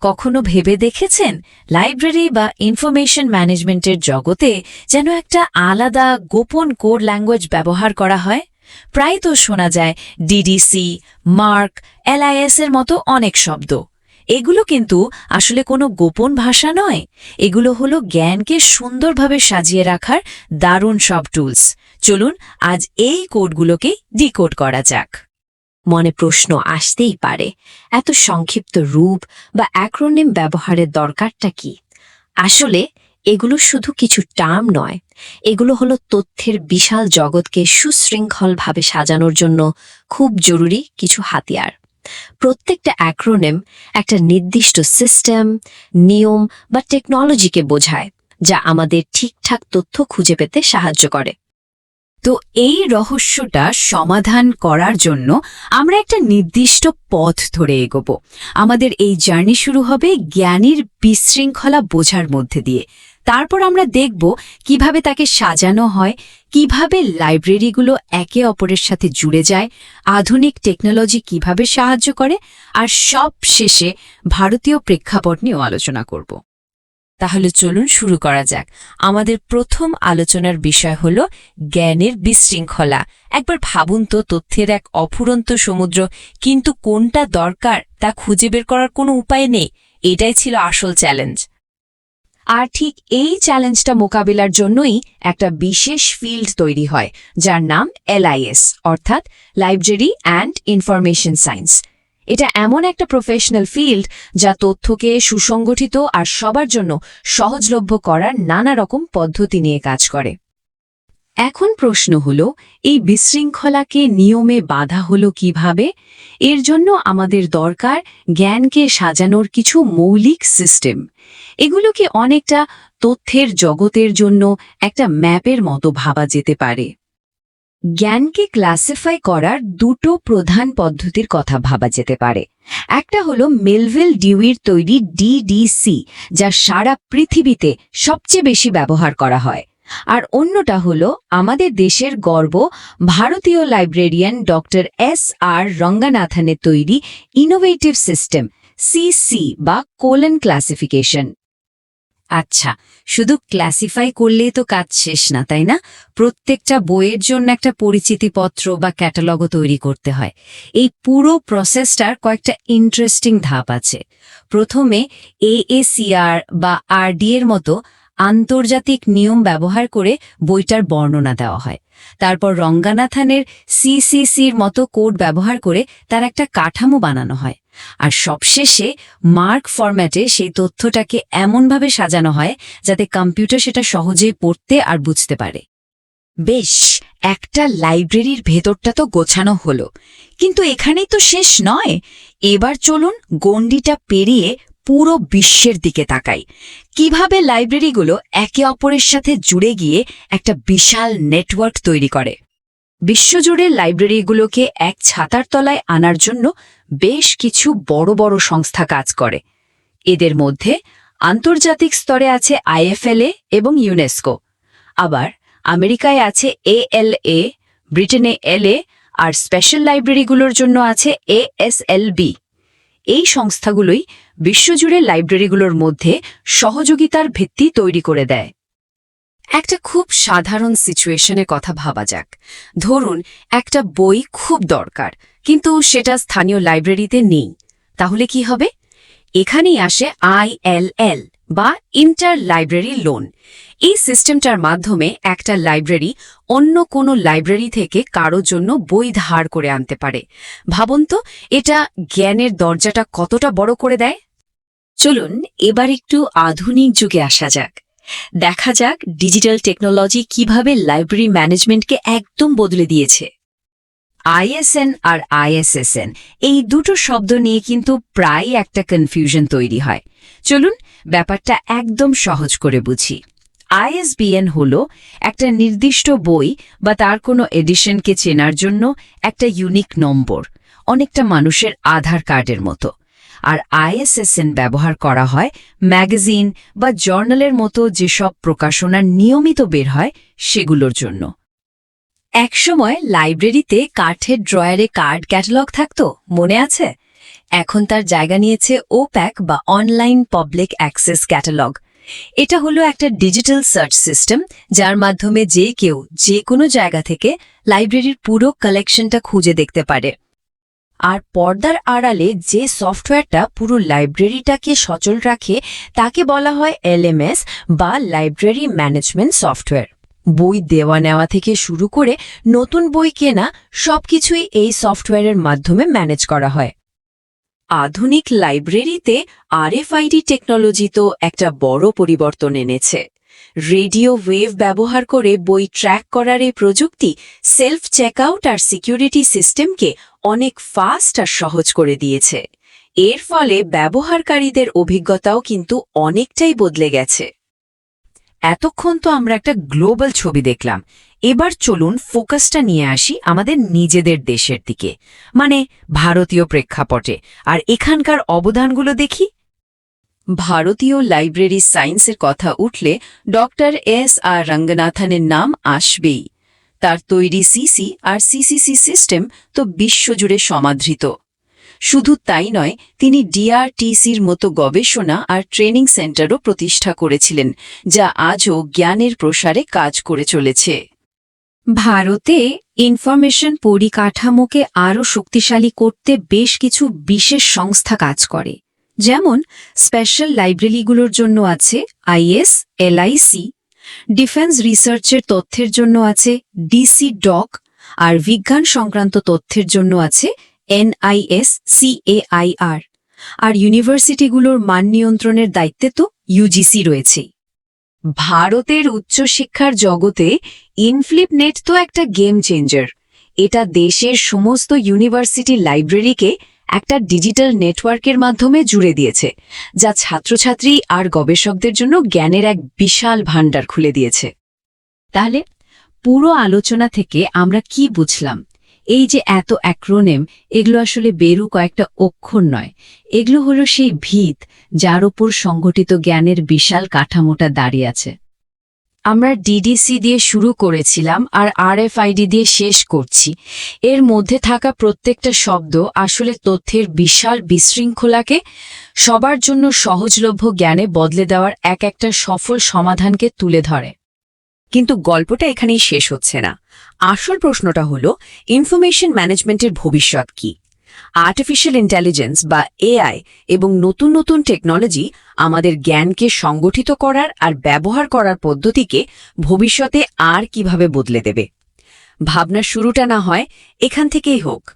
কখনো ভেবে দেখেছেন? লাইব্রেরি বা ইনফরমেশন ম্যানেজমেন্টের জগতে যেন একটা আলাদা, গোপন কোড ল্যাঙ্গুয়েজ ব্যবহার করা হয়? প্রায় তো শোনা যায় ডিডিসি মার্ক এলআইএস এর মতো অনেক শব্দ। এগুলো কিন্তু আসলে কোনো গোপন ভাষা নয়। এগুলো হলো জ্ঞানকে সুন্দরভাবে সাজিয়ে রাখার দারুণ সব টুলস চলুন আজ এই কোডগুলোকে ডিকোড করা যাক। মনে প্রশ্ন আসতেই পারে, এত সংক্ষিপ্ত রূপ বা অ্যাক্রোনিম ব্যবহারের দরকারটা কি? আসলে এগুলো শুধু কিছু টার্ম নয়, এগুলো হলো তথ্যের বিশাল জগৎকে সুশৃঙ্খলভাবে সাজানোর জন্য খুব জরুরি কিছু হাতিয়ার। প্রত্যেকটা অ্যাক্রোনেম একটা নির্দিষ্ট সিস্টেম নিয়ম বা টেকনোলজিকে বোঝায়, যা আমাদের ঠিকঠাক তথ্য খুঁজে পেতে সাহায্য করে। তো এই রহস্যটা সমাধান করার জন্য আমরা একটা নির্দিষ্ট পথ ধরে এগোব। আমাদের এই জার্নি শুরু হবে জ্ঞানীর বিশৃঙ্খলা বোঝার মধ্যে দিয়ে। তারপর আমরা দেখব কীভাবে তাকে সাজানো হয়, কীভাবে লাইব্রেরিগুলো একে অপরের সাথে জুড়ে যায়, আধুনিক টেকনোলজি কীভাবে সাহায্য করে, আর সব শেষে ভারতীয় প্রেক্ষাপট নিয়েও আলোচনা করব। তাহলে চলুন শুরু করা যাক। আমাদের প্রথম আলোচনার বিষয় হল জ্ঞানের বিশৃঙ্খলা। একবার ভাবুন তো, তথ্যের এক অফুরন্ত সমুদ্র, কিন্তু কোনটা দরকার তা খুঁজে বের করার কোনো উপায় নেই। এটাই ছিল আসল চ্যালেঞ্জ। আর ঠিক এই চ্যালেঞ্জটা মোকাবিলার জন্যই একটা বিশেষ ফিল্ড তৈরি হয়, যার নাম এলআইএস অর্থাৎ লাইব্রেরি অ্যান্ড ইনফরমেশন সায়েন্স এটা এমন একটা প্রফেশনাল ফিল্ড যা তথ্যকে সুসংগঠিত আর সবার জন্য সহজলভ্য করার নানা রকম পদ্ধতি নিয়ে কাজ করে। এখন প্রশ্ন হল, এই বিশৃঙ্খলাকে নিয়মে বাধা হলো কীভাবে? এর জন্য আমাদের দরকার জ্ঞানকে সাজানোর কিছু মৌলিক সিস্টেম এগুলোকে অনেকটা তথ্যের জগতের জন্য একটা ম্যাপের মতো ভাবা যেতে পারে। জ্ঞানকে ক্লাসিফাই করার দুটো প্রধান পদ্ধতির কথা ভাবা যেতে পারে। একটা হলো মেলভিল ডিউইর তৈরি ডিডিসি যা সারা পৃথিবীতে সবচেয়ে বেশি ব্যবহার করা হয়। আর অন্যটা হলো আমাদের দেশের গর্ব, ভারতীয় লাইব্রেরিয়ান ডক্টর এস আর রঙ্গানাথনের তৈরি ইনোভেটিভ সিস্টেম সিসি বা কোলন ক্লাসিফিকেশন আচ্ছা শুধু ক্লাসিফাই করলেই তো কাজ শেষ না, তাই না? প্রত্যেকটা বইয়ের জন্য একটা পরিচিতিপত্র বা ক্যাটালগও তৈরি করতে হয়। এই পুরো প্রসেসটার কয়েকটা ইন্টারেস্টিং ধাপ আছে। প্রথমে এএসিআর বা আরডি এর মতো আন্তর্জাতিক নিয়ম ব্যবহার করে বইটার বর্ণনা দেওয়া হয়। তারপর রঙ্গানাথানের সিসিসির মতো কোড ব্যবহার করে তার একটা কাঠামো বানানো হয়। আর সবশেষে মার্ক ফরম্যাটে সেই তথ্যটাকে এমনভাবে সাজানো হয় যাতে কম্পিউটার সেটা সহজেই পড়তে আর বুঝতে পারে। বেশ, একটা লাইব্রেরির ভেতরটা তো গোছানো হলো। কিন্তু এখানেই তো শেষ নয়। এবার চলুন গণ্ডিটা পেরিয়ে পুরো বিশ্বের দিকে তাকাই। কীভাবে লাইব্রেরিগুলো একে অপরের সাথে জুড়ে গিয়ে একটা বিশাল নেটওয়ার্ক তৈরি করে। বিশ্বজুড়ে লাইব্রেরিগুলোকে এক ছাতার তলায় আনার জন্য বেশ কিছু বড় বড় সংস্থা কাজ করে। এদের মধ্যে আন্তর্জাতিক স্তরে আছে আইএফএলএ এবং ইউনেস্কো। আবার আমেরিকায় আছে এএলএ, ব্রিটেনে এলএ আর স্পেশাল লাইব্রেরিগুলোর জন্য আছে এএসএলবি। এই সংস্থাগুলোই বিশ্বজুড়ে লাইব্রেরিগুলোর মধ্যে সহযোগিতার ভিত্তি তৈরি করে দেয়। একটা খুব সাধারণ সিচুয়েশনে কথা ভাবা যাক। ধরুন, একটা বই খুব দরকার। কিন্তু সেটা স্থানীয় লাইব্রেরিতে নেই। তাহলে কি হবে? এখানেই আসে আইএলএল বা ইন্টার লাইব্রেরি লোন। এই সিস্টেমটার মাধ্যমে একটা লাইব্রেরি অন্য কোনো লাইব্রেরি থেকে কারও জন্য বই ধার করে আনতে পারে। ভাবুন তো, এটা জ্ঞানের দরজাটা কতটা বড় করে দেয়? চলুন, এবার একটু আধুনিক যুগে আসা যাক। দেখা যাক ডিজিটাল টেকনোলজি কীভাবে লাইব্রেরি ম্যানেজমেন্টকে একদম বদলে দিয়েছে। আইএসএন আর আইএসএসএন এই দুটো শব্দ নিয়ে কিন্তু প্রায় একটা কনফিউশন তৈরি হয়। চলুন ব্যাপারটা একদম সহজ করে বুঝি। আইএসবিএন হল একটা নির্দিষ্ট বই বা তার কোনো এডিশনকে চেনার জন্য একটা ইউনিক নম্বর, অনেকটা মানুষের আধার কার্ডের মতো। আর আইএসএসএন ব্যবহার করা হয় ম্যাগাজিন বা জার্নালের মতো যেসব প্রকাশনা নিয়মিত বের হয় সেগুলোর জন্য। একসময় লাইব্রেরিতে কাঠের ড্রয়ারে কার্ড ক্যাটালগ থাকতো, মনে আছে? এখন তার জায়গা নিয়েছে ওপ্যাক বা অনলাইন পাবলিক অ্যাক্সেস ক্যাটালগ। এটা হলো একটা ডিজিটাল সার্চ সিস্টেম, যার মাধ্যমে যে কেউ যে কোনো জায়গা থেকে লাইব্রেরির পুরো কালেকশনটা খুঁজে দেখতে পারে। আর পর্দার আড়ালে যে সফটওয়্যারটা পুরো লাইব্রেরিটাকে সচল রাখে, তাকে বলা হয় এলএমএস বা লাইব্রেরি ম্যানেজমেন্ট সফটওয়্যার। বই দেওয়া নেওয়া থেকে শুরু করে নতুন বই কেনা সবকিছুই এই সফটওয়্যারের মাধ্যমে ম্যানেজ করা হয়। আধুনিক লাইব্রেরিতে আরএফআইডি টেকনোলজি তো একটা বড় পরিবর্তন এনেছে। রেডিও ওয়েভ ব্যবহার করে বই ট্র্যাক করার এই প্রযুক্তি সেলফ চেকআউট আর সিকিউরিটি সিস্টেমকে অনেক ফাস্ট আর সহজ করে দিয়েছে। এর ফলে ব্যবহারকারীদের অভিজ্ঞতাও কিন্তু অনেকটাই বদলে গেছে। এতক্ষণ তো আমরা একটা গ্লোবাল ছবি দেখলাম। এবার চলুন ফোকাসটা নিয়ে আসি আমাদের নিজেদের দেশের দিকে মানে ভারতীয় প্রেক্ষাপটে। আর এখানকার অবদানগুলো দেখি। ভারতীয় লাইব্রেরি সায়েন্সের কথা উঠলে ডক্টর এস আর রঙ্গনাথনের নাম আসবেই। তার তৈরি সিসি আর সিসিসি সিস্টেম তো বিশ্বজুড়ে সমাদৃত। শুধু তাই নয়, তিনি ডিআরটিসির মতো গবেষণা আর ট্রেনিং সেন্টারও প্রতিষ্ঠা করেছিলেন, যা আজও জ্ঞানের প্রসারে কাজ করে চলেছে। ভারতে ইনফরমেশন পরিকাঠামোকে আরও শক্তিশালী করতে বেশ কিছু বিশেষ সংস্থা কাজ করে, যেমন স্পেশাল লাইব্রেরিগুলোর জন্য আছে আইএস, এলআইসি, ডিফেন্স রিসার্চের তথ্যের জন্য আছে ডিসি ডক, আর বিজ্ঞান সংক্রান্ত তথ্যের জন্য আছে এনআইএস, সিএআইআর। আর ইউনিভার্সিটিগুলোর মান নিয়ন্ত্রণের দায়িত্বে তো ইউজিসি রয়েছে। ভারতের উচ্চশিক্ষার জগতে ইনফ্লিপ নেট তো একটা গেম চেঞ্জার। এটা দেশের সমস্ত ইউনিভার্সিটি লাইব্রেরিকে একটা ডিজিটাল নেটওয়ার্কের মাধ্যমে জুড়ে দিয়েছে, যা ছাত্রছাত্রী আর গবেষকদের জন্য জ্ঞানের এক বিশাল ভাণ্ডার খুলে দিয়েছে। তাহলে পুরো আলোচনা থেকে আমরা কি বুঝলাম? এই যে এত অ্যাক্রোনেম এগুলো আসলে বেরু কয়েকটা অক্ষর নয়। এগুলো হলো সেই ভিত, যার ওপর সংগঠিত জ্ঞানের বিশাল কাঠামোটা দাঁড়িয়ে আছে। আমরা ডিডিসি দিয়ে শুরু করেছিলাম আর আরএফআইডি দিয়ে শেষ করছি। এর মধ্যে থাকা প্রত্যেকটা শব্দ আসলে তথ্যের বিশাল বিশৃঙ্খলাকে, সবার জন্য সহজলভ্য জ্ঞানে বদলে দেওয়ার এক একটা সফল সমাধানকে তুলে ধরে। কিন্তু গল্পটা এখানেই শেষ হচ্ছে না। আসল প্রশ্নটা হলো ইনফরমেশন ম্যানেজমেন্টের ভবিষ্যৎ কি? আর্টিফিশিয়াল ইন্টেলিজেন্স বা এআই এবং নতুন নতুন টেকনোলজি আমাদের জ্ঞানকে সংগঠিত করার আর ব্যবহার করার পদ্ধতিকে ভবিষ্যতে আর কীভাবে বদলে দেবে? ভাবনার শুরুটা না হয় এখান থেকেই হোক।